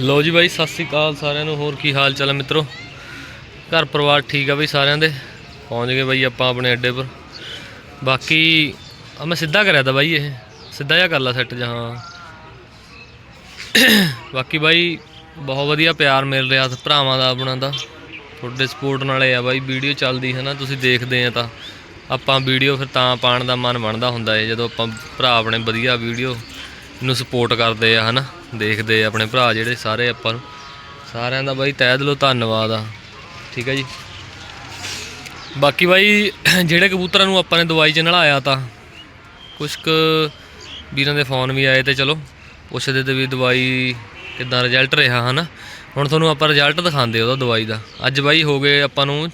ਲੋ ਜੀ ਬਾਈ, ਸਤਿ ਸ੍ਰੀ ਅਕਾਲ ਸਾਰਿਆਂ ਨੂੰ। ਹੋਰ ਕੀ ਹਾਲ ਚਾਲ ਹੈ ਮਿੱਤਰੋ? ਘਰ ਪਰਿਵਾਰ ਠੀਕ ਆ ਬਈ ਸਾਰਿਆਂ ਦੇ? ਪਹੁੰਚ ਗਏ ਬਾਈ ਆਪਾਂ ਆਪਣੇ ਅੱਡੇ ਪਰ। ਬਾਕੀ ਆ ਮੈਂ ਸਿੱਧਾ ਕਰਿਆ ਤਾਂ ਬਾਈ ਇਹ। ਸਿੱਧਾ ਜਿਹਾ ਕਰ ਲਾ ਸੈੱਟ ਜਹਾਂ ਬਾਕੀ ਬਾਈ ਬਹੁਤ ਵਧੀਆ ਪਿਆਰ ਮਿਲ ਰਿਹਾ ਭਰਾਵਾਂ ਦਾ, ਆਪਣਾ ਦਾ। ਤੁਹਾਡੇ ਸਪੋਰਟ ਨਾਲੇ ਆ ਬਾਈ, ਵੀਡੀਓ ਚੱਲਦੀ ਹੈ ਨਾ, ਤੁਸੀਂ ਦੇਖਦੇ ਆ ਤਾਂ। ਆਪਾਂ ਵੀਡੀਓ ਫਿਰ ਤਾਂ ਪਾਉਣ ਦਾ ਮਨ ਬਣਦਾ ਹੁੰਦਾ ਹੈ ਜਦੋਂ ਆਪਾਂ ਭਰਾ ਆਪਣੇ ਵਧੀਆ ਵੀਡੀਓ ਨੂੰ ਸਪੋਰਟ ਕਰਦੇ ਆ, ਹਨਾ। ਦੇਖਦੇ ਆਪਣੇ ਭਰਾ ਜਿਹੜੇ ਸਾਰੇ ਆਪਾਂ ਨੂੰ। ਸਾਰਿਆਂ ਦਾ ਬਾਈ ਤਹਿ ਦਿਲੋਂ ਧੰਨਵਾਦ ਆ। ਠੀਕ ਹੈ ਜੀ। ਬਾਕੀ ਬਾਈ, ਜਿਹੜੇ ਕਬੂਤਰਾਂ ਨੂੰ ਆਪਾਂ ਨੇ ਦਵਾਈ 'ਚ ਨਲਾਇਆ ਤਾਂ, ਕੁਛ ਕੁ ਵੀਰਾਂ ਦੇ ਫੋਨ ਵੀ ਆਏ ਤੇ ਚਲੋ, ਪੁੱਛਦੇ ਤੇ ਵੀ ਦਵਾਈ ਕਿੱਦਾਂ ਰਿਜ਼ਲਟ ਰਿਹਾ, ਹਨਾ? ਹੁਣ ਤੁਹਾਨੂੰ ਆਪਾਂ ਰਿਜ਼ਲਟ ਦਿਖਾਉਂਦੇ ਉਹਦਾ ਦਵਾਈ ਦਾ। ਅੱਜ ਬਾਈ ਹੋ ਗਏ ਆਪਾਂ ਨੂੰ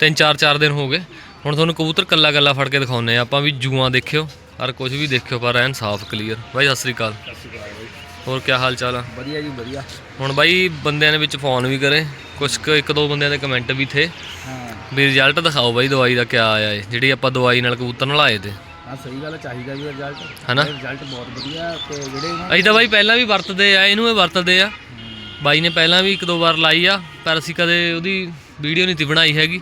3-4 4 ਦਿਨ ਹੋ ਗਏ। ਹੁਣ ਤੁਹਾਨੂੰ ਕਬੂਤਰ ਕੱਲਾ ਕੱਲਾ ਫੜ ਕੇ ਦਿਖਾਉਨੇ ਆ। ਆਪਾਂ ਵੀ ਜੂਆਂ ਦੇਖਿਓ, ਹਰ ਕੁਝ ਵੀ ਦੇਖਿਓ, ਪਰ ਐਨ ਸਾਫ਼ ਕਲੀਅਰ ਬਾਈ, ਸਤਿ ਸ੍ਰੀ ਅਕਾਲ। ਸਤਿ ਸ਼੍ਰੀ ਅਕਾਲ ਬਾਈ। ਹੋਰ ਕੀ ਹਾਲ ਚਾਲ ਆ? ਵਧੀਆ ਜੀ ਵਧੀਆ। ਹੁਣ ਬਾਈ ਬੰਦਿਆਂ ਨੇ ਵਿੱਚ ਫੋਨ ਵੀ ਕਰੇ ਕੁਛ ਕੁ ਇੱਕ ਦੋ ਬੰਦਿਆਂ ਦੇ ਕਮੈਂਟ ਵੀ ਥੇ। ਹਾਂ। ਵੀ ਰਿਜ਼ਲਟ ਦਿਖਾਓ ਬਾਈ ਦਵਾਈ ਦਾ ਕਿਆ ਆਇਆ ਏ ਜਿਹੜੀ ਆਪਾਂ ਦਵਾਈ ਨਾਲ ਕਬੂਤਰ ਨਲਾਏ ਤੇ। ਹਾਂ ਸਹੀ ਗੱਲ ਚਾਹੀਦਾ ਵੀ ਰਿਜ਼ਲਟ ਹਨਾ? ਰਿਜ਼ਲਟ ਬਹੁਤ ਵਧੀਆ ਤੇ ਜਿਹੜੇ ਅਸੀਂ ਤਾਂ ਬਾਈ ਪਹਿਲਾਂ ਵੀ ਵਰਤਦੇ ਆ ਇਹਨੂੰ ਇਹ ਵਰਤਦੇ ਆ। ਬਾਈ ਨੇ ਪਹਿਲਾਂ ਵੀ ਇੱਕ ਦੋ ਵਾਰ ਲਾਈ ਆ ਪਰ ਅਸੀਂ ਕਦੇ ਉਹਦੀ ਵੀਡੀਓ ਨਹੀਂ ਤੀ ਬਣਾਈ ਹੈਗੀ।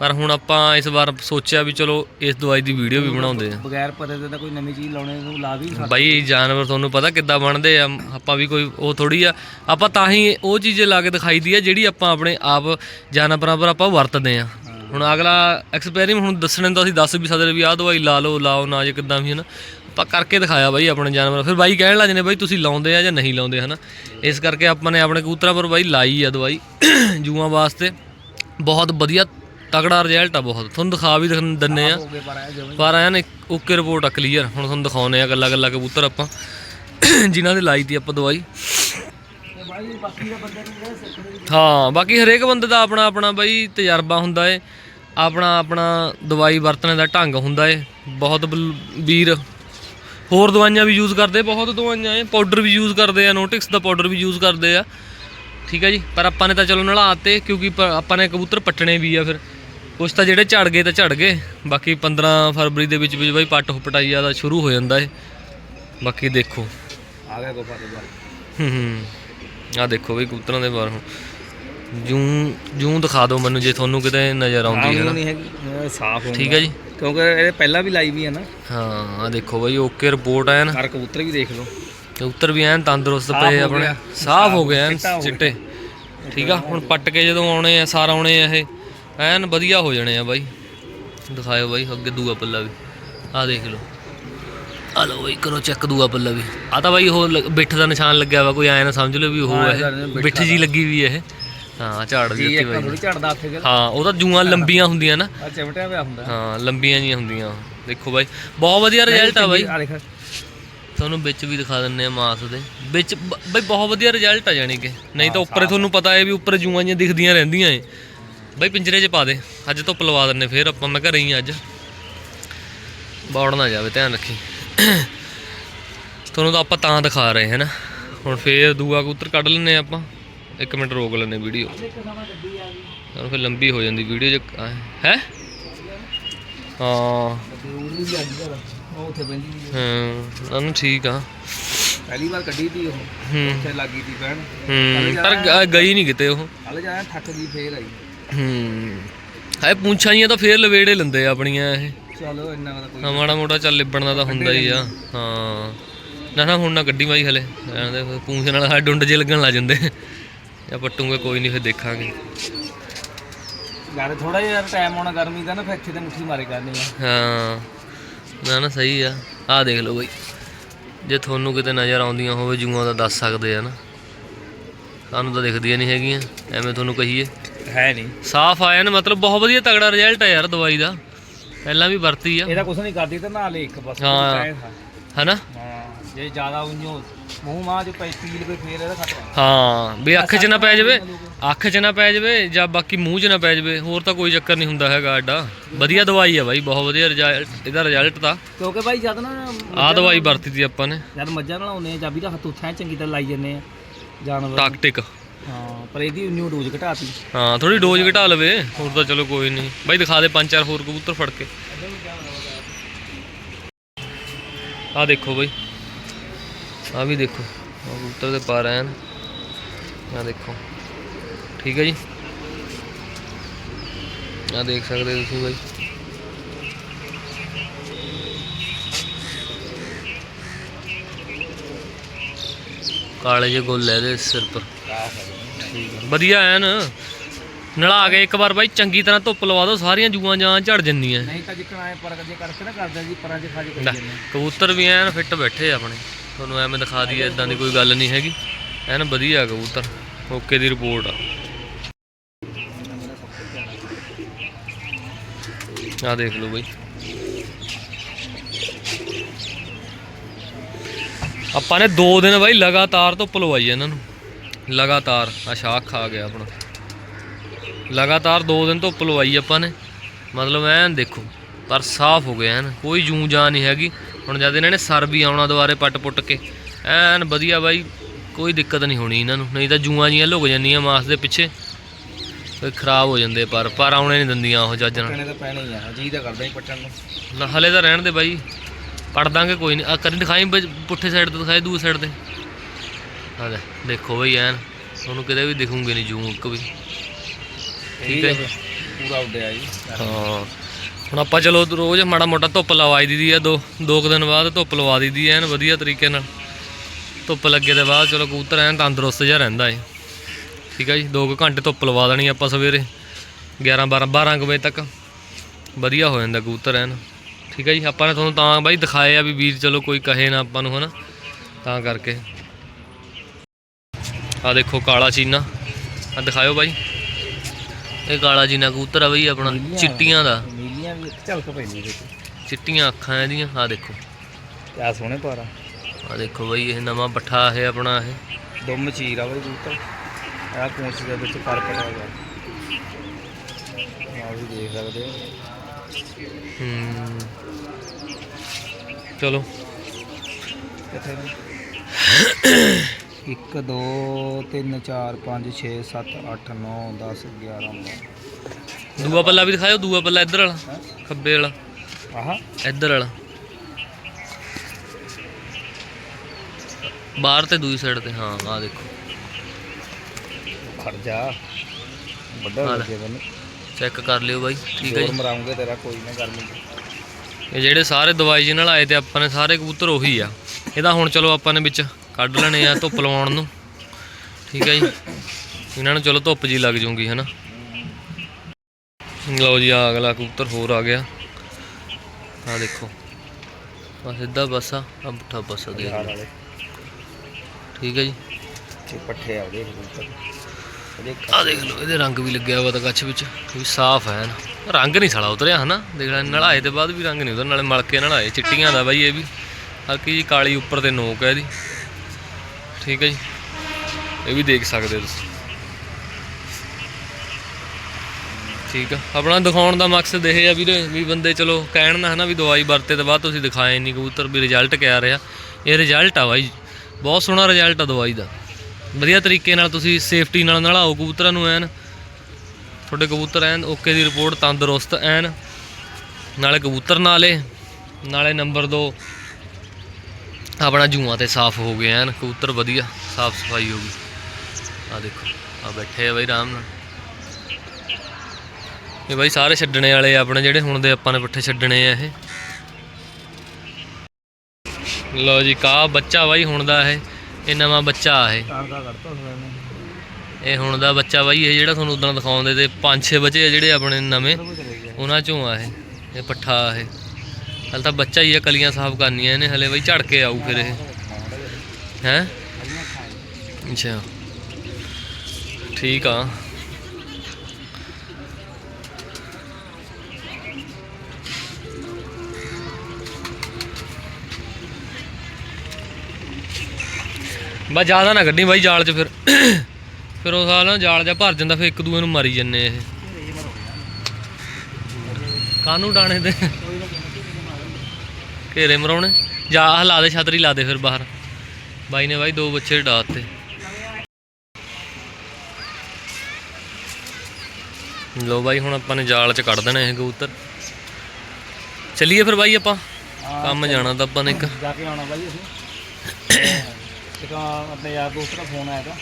ਪਰ ਹੁਣ ਆਪਾਂ ਇਸ ਵਾਰ ਸੋਚਿਆ ਵੀ ਚਲੋ ਇਸ ਦਵਾਈ ਦੀ ਵੀਡੀਓ ਵੀ ਬਣਾਉਂਦੇ ਆ। ਬਗੈਰ ਪਤੇ ਦੇ ਤਾਂ ਕੋਈ ਨਵੀਂ ਚੀਜ਼ ਲਾਉਣੇ ਨੂੰ ਲਾ ਵੀ ਨਹੀਂ ਸਕਦਾ। ਬਾਈ ਜਾਨਵਰ ਤੁਹਾਨੂੰ ਪਤਾ ਕਿੱਦਾਂ ਬਣਦੇ ਆ ਆਪਾਂ ਵੀ ਕੋਈ ਉਹ ਥੋੜੀ ਆ। ਆਪਾਂ ਤਾਂ ਹੀ ਉਹ ਚੀਜ਼ ਲਾ ਕੇ ਦਿਖਾਈ ਦੀ ਆ ਜਿਹੜੀ ਆਪਾਂ ਆਪਣੇ ਆਪ ਜਾਨਵਰਾਂ ਪਰ ਆਪਾਂ ਵਰਤਦੇ ਆ। ਹੁਣ ਅਗਲਾ ਐਕਸਪੈਰੀਮੈਂਟ ਹੁਣ ਦੱਸਣੇ ਨੂੰ ਤਾਂ ਅਸੀਂ ਦੱਸ ਵੀ ਸਕਦੇ ਵੀ ਆਹ ਦਵਾਈ ਲਾ ਲਓ ਲਾਓ ਨਾ ਜੇ ਕਿੱਦਾਂ ਵੀ ਹਨਾ। ਆਪਾਂ ਕਰਕੇ ਦਿਖਾਇਆ ਬਾਈ ਆਪਣੇ ਜਾਨਵਰ। ਫਿਰ ਬਾਈ ਕਹਿਣ ਲੱਗ ਜਾਂਦੇ ਬਾਈ ਤੁਸੀਂ ਲਾਉਂਦੇ ਆ ਜਾਂ ਨਹੀਂ ਲਾਉਂਦੇ ਹਨਾ। ਇਸ ਕਰਕੇ ਆਪਾਂ ਨੇ ਆਪਣੇ ਕਬੂਤਰਾਂ ਪਰ ਬਾਈ ਲਾਈ ਆ ਦਵਾਈ। ਜੂਆਂ ਵਾਸਤੇ ਬਹੁਤ ਵਧੀਆ ਤਗੜਾ ਰਿਜ਼ਲਟ ਆ ਬਹੁਤ। ਤੁਹਾਨੂੰ ਦਿਖਾ ਵੀ ਦਿਖ- ਦਿੰਨੇ ਆ। ਹੋ ਗਏ ਪਰ ਐ ਜਿਵੇਂ ਪਰ ਐਨ ਓਕੇ ਰਿਪੋਰਟ ਆ ਕਲੀਅਰ ਹੁਣ ਤੁਹਾਨੂੰ ਦਿਖਾਉਨੇ ਆ ਗੱਲਾਂ ਗੱਲਾਂ ਕਬੂਤਰ ਆਪਾਂ। ਜਿਨ੍ਹਾਂ ਦੇ ਲਾਈ ਤੀ ਆਪਾਂ ਦਵਾਈ। ਤੇ ਬਾਈ ਬਾਕੀ ਦਾ ਬੰਦੇ ਨੂੰ ਜਿਹੜਾ ਸਿੱਖਦੇ ਵੀ ਹਾਂ ਬਾਕੀ ਹਰੇਕ ਬੰਦੇ ਦਾ ਆਪਣਾ ਆਪਣਾ ਬਾਈ ਤਜਰਬਾ ਹੁੰਦਾ ਏ। ਆਪਣਾ ਆਪਣਾ ਦਵਾਈ ਵਰਤਣ ਦਾ ਢੰਗ ਹੁੰਦਾ ਏ। ਬਹੁਤ ਬਲ- ਵੀਰ ਹੋਰ ਦਵਾਈਆਂ ਵੀ ਯੂਜ਼ ਕਰਦੇ ਬਹੁਤ ਦਵਾਈਆਂ ਏ। ਪਾਊਡਰ ਵੀ ਯੂਜ਼ ਕਰਦੇ ਆ ਨੋਟਿਕਸ ਦਾ ਪਾਊਡਰ ਵੀ ਯੂਜ਼ ਕਰਦੇ ਆ। ਠੀਕ ਹੈ ਜੀ ਪਰ ਆਪਾਂ ਨੇ ਤਾਂ ਚਲੋ ਨਲਾਤੇ ਕਿਉਂਕਿ ਪ- ਆਪਾਂ ਨੇ ਕਬੂਤਰ ਪੱਟਣੇ ਵੀ ਆ ਫਿਰ। ਕੁਛ ਤਾਂ ਜਿਹੜੇ ਝੜ ਗਏ ਤਾਂ ਝੜ ਗਏ। ਬਾਕੀ 15 ਫਰਵਰੀ ਦੇ ਵਿੱਚ ਵਿੱਚ ਬਾਈ ਪੱਟ ਪਟਾਈਆ ਦਾ ਸ਼ੁਰੂ ਹੋ ਜਾਂਦਾ ਏ। ਬਾਕੀ ਦੇਖੋ। ਆ ਗਿਆ ਗੋਪਾ ਦੇ ਬਾਰੇ ਹੂੰ ਹੂੰ। ਆ ਦੇਖੋ ਬਈ ਕਬੂਤਰਾਂ ਦੇ ਬਾਰ ਹੁਣ। ਜੂੰ ਜੂੰ ਦਿਖਾ ਦਿਓ ਮੈਨੂੰ ਜੇ ਤੁਹਾਨੂੰ ਕਿਤੇ ਨਜ਼ਰ ਆਉਂਦੀ ਹੈ ਨਾ। ਨਹੀਂ ਹੈਗੀ ਸਾਫ਼ ਹੋਊਗਾ। ਠੀਕ ਹੈ ਜੀ। ਕਿਉਂਕਿ ਇਹ ਪਹਿਲਾਂ ਵੀ ਲਾਈ ਵੀ ਹੈ ਨਾ। ਹਾਂ ਆ ਦੇਖੋ ਬਈ ਓਕੇ ਰਿਪੋਰਟ ਆਇਆ ਨਾ। ਕਬੂਤਰ ਵੀ ਦੇਖ ਲਓ। ਕਬੂਤਰ ਵੀ ਐਨ ਤੰਦਰੁਸਤ ਪਏ ਹੋ ਆਪਣੇ। ਸਾਫ਼ ਹੋ ਗਏ ਐਨ ਹੋ। ਚਿੱਟੇ। ਠੀਕ ਆ ਹੁਣ ਪੱਟ ਕੇ ਜਦੋਂ ਆਉਣੇ ਆ ਸਾਰ ਆਉਣੇ ਆ ਇਹ। ਐਨ ਵਧੀਆ ਹੋ ਜਾਣੇ ਆ ਬਾਈ। ਦਿਖਾਇਓ ਬਾਈ ਅੱਗੇ ਦੂਆ ਪੱਲਾ ਵੀ। ਆ ਦੇਖ ਲਓ। ਆ ਲਓ ਬਾਈ ਕਰੋ ਚੈੱਕ ਦੂਆ ਪੱਲਾ ਵੀ। ਆ ਤਾਂ ਬਾਈ ਉਹ ਬਿੱਠ ਦਾ ਨਿਸ਼ਾਨ ਲੱਗਿਆ ਵਾ ਕੋਈ ਐ ਨਾ ਸਮਝ ਲਓ ਵੀ ਉਹ ਹਾਂ, ਬਿੱਠ ਜੀ ਲੱਗੀ ਵੀ ਇਹ। ਹਾਂ ਝਾੜ ਜੀ ਦਿੱਤੀ ਬਾਈ। ਝੜਦਾ ਉੱਥੇ ਗਿਆ ਹਾਂ ਉਹ ਤਾਂ ਜੂਆਂ ਲੰਬੀਆਂ ਹੁੰਦੀਆਂ ਨਾ। ਆ ਚਿਮਟਿਆ ਪਿਆ ਹੁੰਦਾ। ਹਾਂ ਲੰਬੀਆਂ ਜੀਆਂ ਹੁੰਦੀਆਂ ਦੇਖੋ ਬਾਈ ਬਹੁਤ ਵਧੀਆ ਰਿਜ਼ਲਟ ਆ ਬਾਈ। ਆ ਦੇਖ। ਤੁਹਾਨੂੰ ਵਿੱਚ ਵੀ ਦਿਖਾ ਦਿੰਨੇ ਆ ਮਾਸ ਦੇ। ਵਿੱਚ ਬਈ ਬਹੁਤ ਵਧੀਆ ਰਿਜ਼ਲਟ ਆ ਜਾਣੀ ਕਿ। ਨਹੀਂ ਤਾਂ ਉੱਪਰ ਤੁਹਾਨੂੰ ਪਤਾ ਹੈ ਵੀ ਉੱਪਰ ਜੂਆਂ ਜੀਆਂ ਦਿਖਦੀਆਂ ਰਹਿੰਦੀਆਂ ਏ। ਬਈ ਪਿੰਜਰੇ 'ਚ ਪਾ ਦੇ। ਅੱਜ ਤੋਂ ਪਲਵਾ ਦਿੰਨੇ ਫੇਰ ਆਪਾਂ ਮੈਂ ਘਰੇ ਹੀ ਅੱਜ। ਬੌੜ ਨਾ ਜਾਵੇ ਧਿਆਨ ਰੱਖੀ। ਤੁਹਾਨੂੰ ਤਾਂ ਆਪਾਂ ਤਾਂ ਦਿਖਾ ਰਹੇ ਹਾਂ ਨਾ ਹੁਣ ਫੇਰ ਦੂਆ ਕਬੂਤਰ ਕੱਢ ਲੈਨੇ ਆਪਾਂ। ਇੱਕ ਮਿੰਟ ਰੋਕ ਲੈਨੇ ਵੀਡੀਓ। ਤੁਹਾਨੂੰ ਫਿਰ ਲੰਬੀ ਹੋ ਜਾਂਦੀ ਵੀਡੀਓ ਚ ਹੈ? ਹਾਂ। ਹਾਂ ਉਹਨੂੰ ਠੀਕ ਆ। ਪਹਿਲੀ ਵਾਰ ਕੱਢੀ ਤੀ ਉਹ। ਉੱਥੇ ਲੱਗੀ ਤੀ ਪੈਣ ਪਰ ਗਈ ਨਹੀਂ ਕਿਤੇ ਉਹ। ਕੱਲ ਜਾਇਆ ਥੱਕ ਗਈ ਫੇਰ ਆਈ। ਹੂੰ। ਹੈ ਪੁੰਛਾਂ ਜੀਆਂ ਤਾਂ ਫੇਰ ਲਵੇੜੇ ਲੈਂਦੇ ਆ ਆਪਣੀਆਂ ਇਹ। ਚਲੋ ਇੰਨਾ ਕੋਈ ਹਾਂ ਮਾੜਾ ਮੋਟਾ ਚੱਲ ਲਿਬਣ ਦਾ ਤਾਂ ਹੁੰਦਾ ਹੀ ਆ। ਹਾਂ। ਨਾ ਨਾ ਹੁਣ ਨਾ ਗੱਡੀ ਮਾਈ ਹਲੇ। ਐਂ ਪੂੰਛ ਨਾਲ ਆ ਡੁੰਡ ਜੇ ਲੱਗਣ ਲੱਗ ਜਾਂਦੇ। ਜਾਂ ਪੱਟੂਗੇ ਕੋਈ ਨਹੀਂ ਫਿਰ ਦੇਖਾਂਗੇ। ਯਾਰ ਥੋੜਾ ਜਿਹਾ ਟਾਈਮ ਆਉਣਾ ਗਰਮੀ ਦਾ ਨਾ ਫਿਰ ਇੱਥੇ ਤੇ ਮੁੱਠੀ ਮਾਰੇ ਕਰਨੀ ਆ। ਹਾਂ। ਨਾ ਨਾ ਸਹੀ ਆ। ਦੇਖ ਲਓ ਬਈ। ਜੇ ਤੁਹਾਨੂੰ ਕਿਤੇ ਨਜ਼ਰ ਆਉਂਦੀਆਂ ਹੋਵੇ ਜੂਆਂ ਦਾ ਦੱਸ ਸਕਦੇ ਆ ਨਾ। ਸਾਨੂੰ ਤਾਂ ਦਿਖਦੀਆਂ ਨਹੀਂ ਹੈਗੀਆਂ। ਐਵੇਂ ਤੁਹਾਨੂੰ ਕਹੀਏ। ਹੈ ਨਹੀਂ। ਸਾਫ਼ ਆਇਆ ਨਾ ਮਤਲਬ ਬਹੁਤ ਵਧੀਆ ਤਗੜਾ ਰਿਜ਼ਲਟ ਹੈ ਯਾਰ ਦਵਾਈ ਦਾ। ਪਹਿਲਾਂ ਵੀ ਵਰਤੀ ਆ। ਇਹਦਾ ਕੁਛ ਨਹੀਂ ਕਰਦੀ ਤੇ ਨਾ ਲੈ ਇੱਕ ਬਸ ਹਾਂ। ਹਨਾ? ਜੇ ਜ਼ਿਆਦਾ ਉਈਓ ਮੂੰਹ ਮਾਂ ਚ ਪੈ ਪੀਲ ਕੋਈ ਫੇਰ ਇਹਦਾ ਖਤਰਾ ਹਾਂ। ਵੀ ਅੱਖ 'ਚ ਨਾ ਪੈ ਜਾਵੇ ਅੱਖ 'ਚ ਨਾ ਪੈ ਜਾਵੇ ਜਾਂ ਬਾਕੀ ਮੂੰਹ 'ਚ ਨਾ ਪੈ ਜਾਵੇ ਹੋਰ ਤਾਂ ਕੋਈ ਚੱਕਰ ਨਹੀਂ ਹੁੰਦਾ ਹੈਗਾ ਐਡਾ। ਵਧੀਆ ਦਵਾਈ ਆ ਬਾਈ ਬਹੁਤ ਵਧੀਆ ਰਿਜ਼ਲਟ ਇਹਦਾ ਰਿਜ਼ਲਟ ਤਾਂ। ਕਿਉਂਕਿ ਭਾਈ ਜਦ ਨਾ ਆਹ ਦਵਾਈ ਵਰਤੀ ਤੀ ਆਪਾਂ ਨੇ। ਜਦ ਮੱਝਾਂ ਨਲਾਉਂਦੇ ਆ ਜਾਬੀ ਦਾ ਹੱਥ ਉੱਥੇ ਚੰਗੀ ਤਰ੍ਹਾਂ ਲਾਈ ਜੰਨੇ ਆ ਜਾਨਵਰ। ਟਾਕਟਿਕ। ਹਾਂ, ਪਰ ਇਹਦੀ ਉਨੀ ਡੋਜ਼ ਘਟਾਤੀ ਹਾਂ ਥੋੜੀ ਡੋਜ਼ ਘਟਾ ਲਵੇ। ਹੋਰ ਤਾਂ ਚਲੋ ਕੋਈ ਨਹੀਂ। ਬਾਈ ਦਿਖਾ ਦੇ ਪੰਜ ਚਾਰ ਹੋਰ ਕਬੂਤਰ ਫੜ ਕੇ। ਆਹ ਦੇਖੋ ਬਾਈ। ਆਹ ਵੀ ਦੇਖੋ। ਕਬੂਤਰ ਦੇ ਪਰ ਐਨ ਆ ਦੇਖੋ। ਠੀਕ ਹੈ ਜੀ। ਆ ਦੇਖ ਸਕਦੇ ਤੁਸੀਂ ਬਾਈ। ਕਾਲੇ ਜਿਹੇ ਗੁੱਲ ਲੈ ਦੇ ਸਿਰ ਪਰ। ਵਧੀਆ ਐਨ। ਨਲਾ ਕੇ ਇੱਕ ਵਾਰ ਬਾਈ ਚੰਗੀ ਤਰ੍ਹਾਂ ਧੁੱਪ ਲਵਾ ਦਿਓ ਸਾਰੀਆਂ ਜੂਆਂ ਜਾਂ ਝੜ ਜੰਨੀਆਂ ਨਹੀਂ ਤਾਂ ਜਿੱਕਣ ਆਏ ਪਰ ਜੇ ਕਰਕੇ ਨਾ ਕਰਦਾ ਜੀ ਪਰਾਂ 'ਚ ਖਾ ਕੇ ਕਰੀ ਜਾਂਦੇ ਕਬੂਤਰ ਵੀ ਐਨ ਫਿੱਟ ਬੈਠੇ ਆ ਆਪਣੇ। ਤੁਹਾਨੂੰ ਐਵੇਂ ਦਿਖਾ ਦਈਏ ਇਦਾਂ ਦੀ ਕੋਈ ਗੱਲ ਨਹੀਂ ਹੈਗੀ। ਐਨ ਵਧੀਆ ਕਬੂਤਰ ਓਕੇ ਦੀ ਰਿਪੋਰਟ ਆ। ਆ ਦੇਖ ਲਓ ਬਈ। ਆਪਾਂ ਨੇ 2 ਦਿਨ ਬਾਈ ਲਗਾਤਾਰ ਧੁੱਪ ਲਵਾਈ ਇਹਨਾਂ ਨੂੰ। ਲਗਾਤਾਰ ਆ ਸ਼ਾਖ ਖਾ ਗਿਆ ਆਪਣਾ। ਲਗਾਤਾਰ 2 ਦਿਨ ਧੁੱਪ ਲਵਾਈ ਆਪਾਂ ਨੇ। ਮਤਲਬ ਐਨ ਦੇਖੋ ਪਰ ਸਾਫ਼ ਹੋ ਗਿਆ ਐਨ। ਕੋਈ ਜੂੰ ਜਾਂ ਨਹੀਂ ਹੈਗੀ। ਹੁਣ ਜਦ ਇਹਨਾਂ ਨੇ ਸਰ ਵੀ ਆਉਣਾ ਦੁਬਾਰੇ ਪੱਟ ਪੁੱਟ ਕੇ ਐਨ ਵਧੀਆ ਬਾਈ ਕੋਈ ਦਿੱਕਤ ਨਹੀਂ ਹੋਣੀ ਇਹਨਾਂ ਨੂੰ। ਨਹੀਂ ਤਾਂ ਜੂਆਂ ਜੀਆਂ ਲੁਕ ਜਾਂਦੀਆਂ ਮਾਸ ਦੇ ਪਿੱਛੇ। ਫਿਰ ਖਰਾਬ ਹੋ ਜਾਂਦੇ ਪਰ ਪਰ ਆਉਣੇ ਨਹੀਂ ਦਿੰਦੀਆਂ ਉਹ ਜੱਜ ਨਾਲ। ਤਾਂ ਪੈਣੇ ਹੀ ਆ ਜੀ ਤਾਂ ਕਰਦਾ ਹੀ ਪੱਟਣ ਨੂੰ। ਨਾ ਹਲੇ ਤਾਂ ਰਹਿਣ ਦੇ ਬਾਈ। ਪੜ ਦਾਂਗੇ ਕੋਈ ਨਹੀਂ। ਆ ਕਰੀ ਦਿਖਾਈ ਪੁੱਠੇ ਸਾਈਡ ਤੇ ਦਿਖਾਈ ਦੂਸਰੀ ਸਾਈਡ ਤੇ। ਲੈ ਦੇਖੋ ਬਈ ਐਨ ਤੁਹਾਨੂੰ ਕਿਤੇ ਵੀ ਦਿਖੂਗੇ ਨਹੀਂ ਜੂੰ ਇੱਕ ਵੀ। ਠੀਕ ਹੈ ਪੂਰਾ ਉੱਡਿਆ ਜੀ। ਹਾਂ। ਹੁਣ ਆਪਾਂ ਚਲੋ ਰੋਜ਼ ਮਾੜਾ ਮੋਟਾ ਧੁੱਪ ਲਵਾਈ ਦੀਦੀ ਆ ਦੋ ਦੋ ਕੁ ਦਿਨ ਬਾਅਦ ਧੁੱਪ ਲਵਾ ਦੀਦੀ ਐਨ ਵਧੀਆ ਤਰੀਕੇ ਨਾਲ। ਧੁੱਪ ਲੱਗੇ ਦੇ ਬਾਅਦ ਚਲੋ ਕਬੂਤਰ ਐਨ ਤੰਦਰੁਸਤ ਜਿਹਾ ਰਹਿੰਦਾ ਏ। ਠੀਕ ਹੈ ਜੀ? 2 ਘੰਟੇ ਧੁੱਪ ਲਵਾ ਦੇਣੀ ਆਪਾਂ ਸਵੇਰੇ 11 12 12 ਕੁ ਵਜੇ ਤੱਕ। ਵਧੀਆ ਹੋ ਜਾਂਦਾ ਕਬੂਤਰ ਐਨ। ਠੀਕ ਹੈ ਜੀ? ਆਪਾਂ ਨੇ ਤੁਹਾਨੂੰ ਤਾਂ ਬਾਈ ਦਿਖਾਏ ਆ ਵੀ ਵੀਰ ਚਲੋ ਕੋਈ ਕਹੇ ਨਾ ਆਪਾਂ ਨੂੰ ਹਨਾ? ਤਾਂ ਕਰਕੇ। ਆ ਦੇਖੋ ਕਾਲਾ ਚੀਨਾ। ਆ ਦਿਖਾਇਓ ਬਾਈ। ਇਹ ਕਾਲਾ ਚੀਨਾ ਕਬੂਤਰ ਆ ਬਈ ਆਪਣਾ ਚਿੱਟੀਆਂ ਦਾ। ਨੀਲੀਆਂ ਵੀ ਇੱਕ ਝਲਕ ਪੈਂਦੀ ਇਹਦੇ ਚਿੱਟੀਆਂ ਅੱਖਾਂ ਇਹਦੀਆਂ ਆ ਦੇਖੋ। ਕਿਆ ਸੋਹਣੇ ਪਾਰਾ। ਆ ਦੇਖੋ ਬਈ ਇਹ ਨਵਾਂ ਪੱਠਾ ਇਹ ਆਪਣਾ ਇਹ। ਦੁੰਮ ਚੀਰ ਆ ਬਈ ਕਬੂਤਰ। ਆ ਪੂੰਛ ਦੇ ਵਿੱਚ ਪਰ ਪਟਾ ਗਿਆ। ਆ ਵੀ ਦੇਖ ਸਕਦੇ ਹੋ। ਹੂੰ। ਚਲੋ। ਕਿੱਥੇ ਨੇ 1 2 3 4 5 6 7 8 9 10 11 ਦੂਆ ਪੱਲਾ ਵੀ ਦਿਖਾਇਓ ਦੂਆ ਪੱਲਾ ਇੱਧਰ ਵਾਲਾ ਖੱਬੇ ਵਾਲਾ। ਆਹਾ। ਇੱਧਰ ਵਾਲਾ। ਬਾਹਰ ਤੇ ਦੂਜੀ ਸਾਈਡ ਤੇ ਹਾਂ ਆ ਦੇਖੋ। ਖੜ ਜਾ। ਵੱਡਾ ਹਾਂ। ਲੱਗੇ ਤੈਨੂੰ। ਚੈੱਕ ਕਰ ਲਿਓ ਬਾਈ ਠੀਕ ਹੈ ਜੀ। ਮਰਾਉਂਗੇ ਤੇਰਾ ਕੋਈ ਨਾ ਗਰਮੀ ਇਹ ਜਿਹੜੇ ਸਾਰੇ ਦਵਾਈ ਜੀ ਨਾਲ ਆਏ ਤੇ ਆਪਾਂ ਨੇ ਸਾਰੇ ਕਬੂਤਰ ਉਹੀ ਆ। ਇਹਦਾ ਹੁਣ ਚਲੋ ਆਪਾਂ ਨੇ ਵਿੱਚ ਕੱਢ ਲੈਣੇ ਆ ਧੁੱਪ ਲਵਾਉਣ ਨੂੰ। ਠੀਕ ਹੈ ਜੀ। ਇਹਨਾਂ ਨੂੰ ਚਲੋ ਧੁੱਪ ਜੀ ਲੱਗ ਜੂਗੀ ਹਨਾ। ਲਓ ਜੀ ਆ ਅਗਲਾ ਕਬੂਤਰ ਹੋਰ ਆ ਗਿਆ। ਆ ਦੇਖੋ। ਬਸ ਸਿੱਧਾ ਬਸ ਆ ਪੁੱਠਾ ਬਸ। ਵਾਲੇ ਠੀਕ ਹੈ ਜੀ। ਤੇ ਪੱਠੇ ਆ ਉਹਦੇ ਕਬੂਤਰ। ਆ ਦੇਖ। ਲਓ ਇਹਦੇ ਰੰਗ ਵੀ ਲੱਗਿਆ ਹੋਇਆ ਤਾਂ ਕੱਛ ਵਿੱਚ। ਵੀ ਸਾਫ਼ ਹੈ ਨਾ ਰੰਗ ਨਹੀਂ ਸਾਲਾ ਉਤਰਿਆ ਹਨਾ। ਦੇਖ ਲੈ ਨਲਾਏ ਤੇ ਬਾਅਦ ਵੀ ਰੰਗ ਨਹੀਂ ਉਤਰ ਨਾਲੇ ਮਲ ਕੇ ਨਲਾਏ ਚਿੱਟੀਆਂ ਦਾ ਬਾਈ ਇਹ ਵੀ। ਹਲਕੀ ਜੀ ਕਾਲੀ ਉੱਪਰ ਤੇ ਨੋਕ ਹੈ ਇਹਦੀ। ਠੀਕ ਹੈ ਜੀ। ਇਹ ਵੀ ਦੇਖ ਸਕਦੇ ਹੋ ਤੁਸੀਂ। ਠੀਕ ਆ। ਆਪਣਾ ਦਿਖਾਉਣ ਦਾ ਮਕਸਦ ਇਹ ਆ ਵੀਰੇ ਵੀ ਬੰਦੇ ਚਲੋ ਕਹਿਣ ਨਾ ਹਨਾ ਵੀ ਦਵਾਈ ਵਰਤੇ ਤੋਂ ਬਾਅਦ ਤੁਸੀਂ ਦਿਖਾਏ ਨਹੀਂ ਕਬੂਤਰ ਵੀ ਰਿਜ਼ਲਟ ਕਿਆ ਰਿਹਾ। ਇਹ ਰਿਜ਼ਲਟ ਆ ਬਾਈ ਬਹੁਤ ਸੋਹਣਾ ਰਿਜ਼ਲਟ ਆ ਦਵਾਈ ਦਾ। ਵਧੀਆ ਤਰੀਕੇ ਨਾਲ ਤੁਸੀਂ ਸੇਫਟੀ ਨਾਲ ਨਲਾਓ ਕਬੂਤਰਾਂ ਨੂੰ ਐਨ। ਤੁਹਾਡੇ ਕਬੂਤਰ ਐਨ ਓਕੇ ਦੀ ਰਿਪੋਰਟ ਤੰਦਰੁਸਤ ਐਨ। ਨਾਲੇ ਕਬੂਤਰ ਨਾਲੇ। ਨਾਲੇ ਨੰਬਰ 2 ਆਪਣਾ ਜੂਆਂ ਤੇ ਸਾਫ਼ ਹੋ ਗਏ ਐਨ ਕਬੂਤਰ ਵਧੀਆ ਸਾਫ਼ ਸਫ਼ਾਈ ਹੋ ਗਈ। ਆ ਦੇਖੋ ਆ ਬੈਠੇ ਆ ਬਈ ਆਰਾਮ ਨਾਲ। ਇਹ ਬਾਈ ਸਾਰੇ ਛੱਡਣੇ ਵਾਲੇ ਆਪਣੇ ਜਿਹੜੇ ਹੁਣ ਦੇ ਆਪਾਂ ਨੇ ਪੱਠੇ ਛੱਡਣੇ ਆ ਇਹ। ਲਓ ਜੀ ਕਾ ਬੱਚਾ ਬਾਈ ਹੁਣ ਦਾ ਇਹ ਇਹ ਨਵਾਂ ਬੱਚਾ ਆ ਇਹ। ਇਹ ਹੁਣ ਦਾ ਬੱਚਾ ਬਾਈ ਇਹ ਜਿਹੜਾ ਤੁਹਾਨੂੰ ਉਦੋਂ ਦਿਖਾਉਂਦੇ ਤੇ ਪੰਜ ਛੇ ਬੱਚੇ ਆ ਜਿਹੜੇ ਆਪਣੇ ਨਵੇਂ ਉਹਨਾਂ ਚੋਂ ਆ ਇਹ ਇਹ ਪੱਠਾ ਆ ਇਹ। ਹਲ ਤਾਂ ਬੱਚਾ ਹੀ ਆ, ਕਲੀਆਂ ਸਾਫ਼ ਕਰਨੀਆਂ ਇਹਨੇ, ਹਲੇ ਬਾਈ ਝੜ ਕੇ ਆਊ ਫਿਰ ਇਹ। ਹੈ? ਅੱਛਾ। ਠੀਕ ਆ। ਬਸ ਜ਼ਿਆਦਾ ਨਾ ਕੱਢੀ ਬਾਈ ਜਾਲ 'ਚ ਫਿਰ। ਫਿਰ ਉਹ ਸਾਲ ਨਾ ਜਾਲ ਜਾ ਭਰ ਜਾਂਦਾ, ਫਿਰ ਇੱਕ ਦੂਏ ਨੂੰ ਮਾਰੀ ਜੰਨੇ ਇਹ। ਕਾਨੂੰ ਡਾਣੇ ਤੇ? ਘੇਰੇ ਮਰਾਉਣੇ। ਜਾ ਹਲਾ ਦੇ ਛਤਰੀ ਲਾ ਦੇ ਫਿਰ ਬਾਹਰ। ਬਾਈ ਨੇ ਬਾਈ ਦੋ ਬੱਚੇ ਡਾਤੇ ਲੋ ਬਾਈ ਹੁਣ ਆਪਾਂ ਨੇ ਜਾਲ 'ਚ ਕੱਢ ਦੇਣਾ ਇਹ ਕਬੂਤਰ। ਚੱਲੀਏ ਫਿਰ ਬਾਈ ਆਪਾਂ। ਕੰਮ ਜਾਣਾ ਤਾਂ ਆਪਾਂ ਨੇ ਇੱਕ। ਜਾ ਕੇ ਆਉਣਾ ਬਾਈ ਅਸੀਂ। ਇੱਕ ਆਪਣੇ ਯਾਰ ਦੋਸਤ ਦਾ ਫੋਨ ਆਇਆ ਤਾਂ।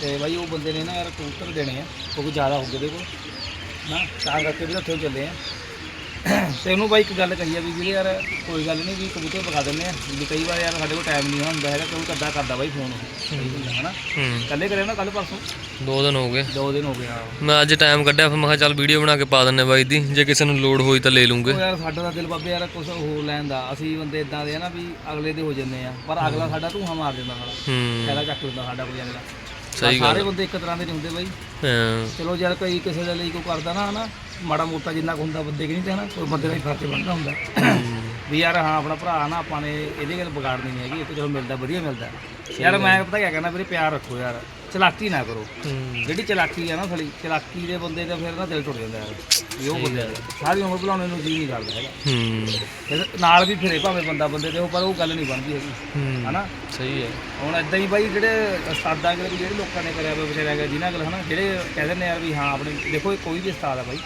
ਤੇ ਬਾਈ ਉਹ ਬੰਦੇ ਨੇ ਨਾ ਯਾਰ ਕਬੂਤਰ ਦੇਣੇ ਆ। ਕਿਉਂਕਿ ਜ਼ਿਆਦਾ ਹੋ ਗਏ ਦੇ ਕੋਲ ਨਾ ਤਾਂ ਕਰਕੇ ਵੀ ਉੱਥੇ ਚੱਲੇ ਆ। ਤੇ ਉਹਨੂੰ ਬਾਈ ਇੱਕ ਗੱਲ ਕਹੀ ਆ ਵੀ ਵੀਰੇ ਯਾਰ ਕੋਈ ਗੱਲ ਨਹੀਂ ਵੀ ਕਬੂਤਰ ਪਕਾ ਦਿੰਦੇ ਆ। ਵੀ ਕਈ ਵਾਰ ਯਾਰ ਸਾਡੇ ਕੋਲ ਟਾਈਮ ਨਹੀਂ ਹੁੰਦਾ ਹੈਗਾ ਕਿਉਂ ਕੱਦਾ ਕਰਦਾ ਬਾਈ ਫੋਨ ਹਨਾ? ਹੂੰ। ਕੱਲੇ ਕਰਿਆ ਨਾ ਕੱਲ ਪਰਸੋਂ? ਦੋ ਦਿਨ ਹੋ ਗਏ। ਦੋ ਦਿਨ ਹੋ ਗਏ ਆ ਮੈਂ ਅੱਜ ਟਾਈਮ ਕੱਢਿਆ ਫਿਰ ਮੈਂ ਕਿਹਾ ਚੱਲ ਵੀਡੀਓ ਬਣਾ ਕੇ ਪਾ ਦਿੰਨੇ ਬਾਈ ਦੀ। ਜੇ ਕਿਸੇ ਨੂੰ ਲੋਡ ਹੋਈ ਤਾਂ ਲੈ ਲੂੰਗੇ। ਉਹ ਯਾਰ ਸਾਡਾ ਤਾਂ ਦਿਲ ਬਾਬੇ ਯਾਰ ਕੁਝ ਹੋਰ ਲੈਣ ਦਾ। ਅਸੀਂ ਬੰਦੇ ਇਦਾਂ ਦੇ ਆ ਨਾ ਵੀ ਅਗਲੇ ਦੇ ਹੋ ਜੰਨੇ ਆ ਪਰ ਅਗਲਾ ਸਾਡਾ ਧੂਹਾ ਮਾਰ ਦਿੰਦਾ ਸਾਡਾ ਹੂੰ। ਚੱਕ ਲੈਂਦਾ ਸਾਡਾ ਕੋਈ ਅਗਲਾ। ਸਹੀ ਗੱਲ ਸਾਰੇ ਬੰਦੇ ਇੱਕ ਤਰ੍ਹਾਂ ਦੇ ਨਹੀਂ ਹੁੰਦੇ ਬਾਈ। ਹਾਂ। ਚਲੋ ਯਾਰ ਕੋਈ ਕਿਸੇ ਦੇ ਲਈ ਕੋਈ ਕਰਦਾ ਨਾ ਹਨਾ? ਮਾੜਾ ਮੋਟਾ ਜਿੰਨਾ ਕੁ ਹੁੰਦਾ ਬੰਦੇ ਕਿ ਨਹੀਂ ਤੇ ਹਨਾ ਕੋਈ ਬੰਦੇ ਦਾ ਹੀ ਫਰਜ਼ ਬਣਦਾ ਹੁੰਦਾ। ਵੀ ਯਾਰ ਹਾਂ ਆਪਣਾ ਭਰਾ ਨਾ ਆਪਾਂ ਨੇ ਇਹਦੇ ਗੱਲ ਵਿਗਾੜਨੀ ਨਹੀਂ ਹੈਗੀ ਇਹ ਤਾਂ ਚਲੋ ਮਿਲਦਾ ਵਧੀਆ ਮਿਲਦਾ। ਯਾਰ ਮੈਂ ਪਤਾ ਕਿਆ ਕਹਿੰਦਾ ਵੀਰੇ ਪਿਆਰ ਰੱਖੋ ਯਾਰ ਚਲਾਕੀ ਨਾ ਕਰੋ। ਜਿਹੜੀ ਚਲਾਕੀ ਆ ਨਾ ਥਲੀ ਚਲਾਕੀ ਦੇ ਬੰਦੇ ਦਾ ਫਿਰ ਨਾ ਦਿਲ ਟੁੱਟ ਜਾਂਦਾ ਯਾਰ ਵੀ ਉਹ ਬੰਦੇ ਦਾ। ਸਾਰੀ ਉਮਰ ਬੁਲਾਉਣੇ ਨੂੰ ਜੀ ਨਹੀਂ ਕਰਦਾ ਹੈਗਾ। ਨਾਲ ਵੀ ਫਿਰੇ ਭਾਵੇਂ ਬੰਦਾ ਬੰਦੇ ਤੇ ਉਹ ਪਰ ਉਹ ਗੱਲ ਨਹੀਂ ਬਣਦੀ ਹੈਗੀ। ਹੂੰ। ਹਨਾ? ਸਹੀ ਹੈ। ਹੁਣ ਇਦਾਂ ਹੀ ਬਾਈ ਜਿਹੜੇ ਉਸਤਾਦਾਂ ਵੀ ਜਿਹੜੇ ਲੋਕਾਂ ਨੇ ਕਰਿਆ ਹੋਇਆ ਵਿਚਾਰਿਆ ਗਿਆ ਜਿਨ੍ਹਾਂ ਹਨਾ ਜਿਹੜੇ ਕਹਿੰਦੇ ਨੇ ਯਾਰ ਵੀ ਹਾਂ ਆਪਣੇ ਦੇਖੋ ਕੋਈ ਵੀ ਉਸਤਾਦ ਆ ਬਾਈ।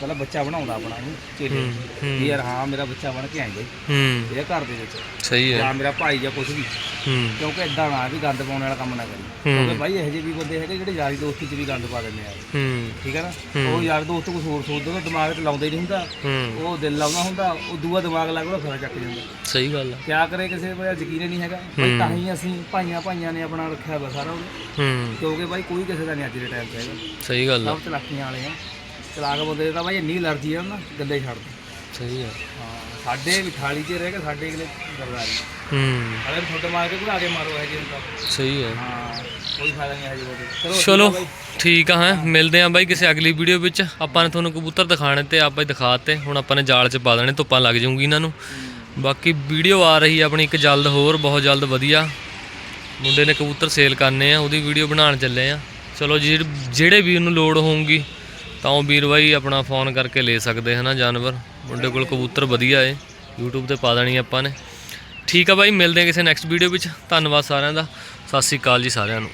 ਪਹਿਲਾਂ ਬੱਚਾ ਬਣਾਉਂਦਾ ਆਪਣਾ ਨੂੰ। ਚੇਲੇ ਵੀ ਯਾਰ ਹਾਂ ਮੇਰਾ ਬੱਚਾ ਬਣ ਕੇ ਬਾਈ ਹੂੰ। ਇਹ ਘਰ ਦੇ ਵਿੱਚ। ਸਹੀ ਹੈ। ਜਾਂ ਮੇਰਾ ਭਾਈ ਜਾਂ ਕੁਝ ਵੀ। ਹੂੰ। ਕਿਉਂਕਿ ਇਦਾਂ ਨਾ ਵੀ ਗੰਦ ਪਾਉਣ ਵਾਲਾ ਕੰਮ ਨਾ ਕਰੀ ਕਿਉਂਕਿ ਬਾਈ ਇਹੋ ਜਿਹੇ ਵੀ ਬੰਦੇ ਹੈਗੇ ਜਿਹੜੇ ਯਾਰੀ ਦੋਸਤੀ 'ਚ ਵੀ ਗੰਦ ਪਾ ਦਿੰਦੇ ਆ। ਹੂੰ। ਠੀਕ ਹੈ ਨਾ? ਉਹ ਯਾਰ ਦੋਸਤ ਕੁਝ ਹੋਰ ਸੋਚਦੇ ਨੇ ਦਿਮਾਗ 'ਚ ਲਾਉਂਦਾ ਹੀ ਨਹੀਂ ਹੁੰਦਾ। ਹੂੰ। ਉਹ ਦਿਲ ਲਾਉਂਦਾ ਹੁੰਦਾ ਉਹ ਦੂਆ ਦਿਮਾਗ ਲਾ ਕੇ ਉਹਦਾ ਖਰਾ ਚੱਕ ਜਾਂਦਾ। ਸਹੀ ਗੱਲ ਹੈ ਕਿਆ ਕਰੇ ਕਿਸੇ ਕੋਲ ਯਕੀਨ ਨਹੀਂ ਹੈਗਾ। ਬਈ ਤਾਂ ਹੀ ਅਸੀਂ ਭਾਈਆਂ ਭਾਈਆਂ ਨੇ ਆਪਣਾ ਰੱਖਿਆ ਵਾ ਸਾਰਾ ਉਹ ਹੂੰ। ਕਿਉਂਕਿ ਬਾਈ ਕੋਈ ਕਿਸੇ ਦਾ ਨਹੀਂ ਅੱਜ ਦੇ ਟਾਈਮ 'ਚ ਹੈਗਾ। ਸਹੀ ਗੱਲ ਹੈ ਸਭ ਚਲਾਕੀਆਂ ਵਾਲੇ ਆ। ਚਲਾਕ ਬੰਦੇ ਤਾਂ ਬਾਈ ਇੰਨੀ ਅਲਰਜੀ ਆ ਨਾ ਗੱਲੇ ਛੱਡ ਦੇ। ਸਹੀ ਹੈ ਹਾਂ ਸਾਡੇ ਵੀ ਥਾਲੀ 'ਚ ਰਹਿ ਕੇ ਸਾਡੇ ਅਗਲੇ ਗਰਦਾਰੀ ਹੂੰ। ਅਗਰ ਤੁਹਾਡੇ ਮਾਰ ਕੇ ਘੁਲਾ ਕੇ ਮਾਰੋ ਹੈ ਜੀ ਹੁੰਦਾ ਸਹੀ ਹੈ ਹਾਂ ਕੋਈ ਫਾਇਦਾ ਨਹੀਂ ਹੈ ਜੀ ਬੋਦੇ ਚਲੋ ਠੀਕ ਆ ਹੈ। ਮਿਲਦੇ ਆਂ ਬਾਈ ਕਿਸੇ ਅਗਲੀ ਵੀਡੀਓ ਵਿੱਚ। ਆਪਾਂ ਨੇ ਤੁਹਾਨੂੰ ਕਬੂਤਰ ਦਿਖਾਣੇ ਤੇ ਆਪਾਂ ਹੀ ਦਿਖਾਤੇ। ਹੁਣ ਆਪਾਂ ਨੇ ਜਾਲ 'ਚ ਪਾ ਦੇਣੇ ਧੁੱਪਾਂ ਲੱਗ ਜਾਊਗੀ ਇਹਨਾਂ ਨੂੰ। ਬਾਕੀ ਵੀਡੀਓ ਆ ਰਹੀ ਆਪਣੀ ਇੱਕ ਜਲਦ ਹੋਰ ਬਹੁਤ ਜਲਦ ਵਧੀਆ। ਮੁੰਡੇ ਨੇ ਕਬੂਤਰ ਸੇਲ ਕਰਨੇ ਆ ਉਹਦੀ ਵੀਡੀਓ ਬਣਾਉਣ ਚੱਲੇ ਆ। ਚਲੋ ਜਿਹੜੇ ਜਿਹੜੇ ਵੀਰ ਨੂੰ ਲੋੜ ਹੋਊਗੀ ਤਾਂ ਉਹ ਵੀਰ ਬਾਈ ਆਪਣਾ ਫੋਨ ਕਰਕੇ ਲੈ ਸਕਦੇ ਹਨਾ ਜਾਨਵਰ। ਮੁੰਡੇ ਕੋਲ ਕਬੂਤਰ ਵਧੀਆ ਏ। YouTube ਤੇ ਪਾ ਦੇਣੀ ਆਪਾਂ ਨੇ। ਠੀਕ ਆ ਬਾਈ, ਮਿਲਦੇ ਆ ਕਿਸੇ ਨੈਕਸਟ ਵੀਡੀਓ ਵਿੱਚ। ਧੰਨਵਾਦ ਸਾਰਿਆਂ ਦਾ। ਸਤਿ ਸ੍ਰੀ ਅਕਾਲ ਜੀ ਸਾਰਿਆਂ ਨੂੰ।